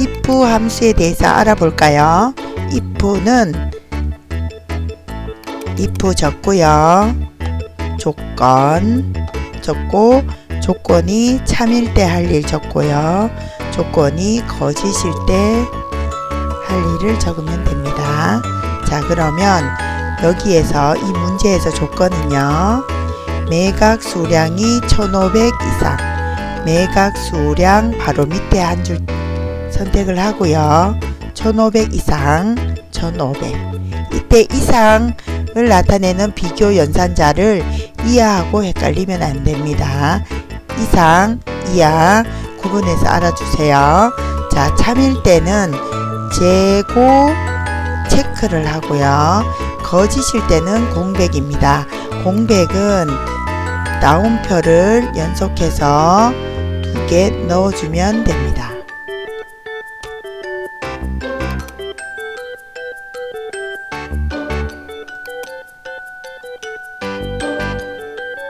if 함수에 대해서 알아볼까요? if는 if 적고요. 조건 적고 조건이 참일 때 할 일 적고요. 조건이 거짓일 때 할 일을 적으면 됩니다. 자, 그러면 여기에서 이 문제에서 조건은요. 매각 수량이 1500 이상. 매각 수량 바로 밑에 한 줄 선택을 하고요. 1500 이상, 1500. 이때 이상을 나타내는 비교 연산자를 이하하고 헷갈리면 안 됩니다. 이상, 이하 구분해서 알아주세요. 자, 참일 때는 재고 체크를 하고요. 거짓일 때는 공백입니다. 공백은 나온표를 연속해서 두 개 넣어주면 됩니다.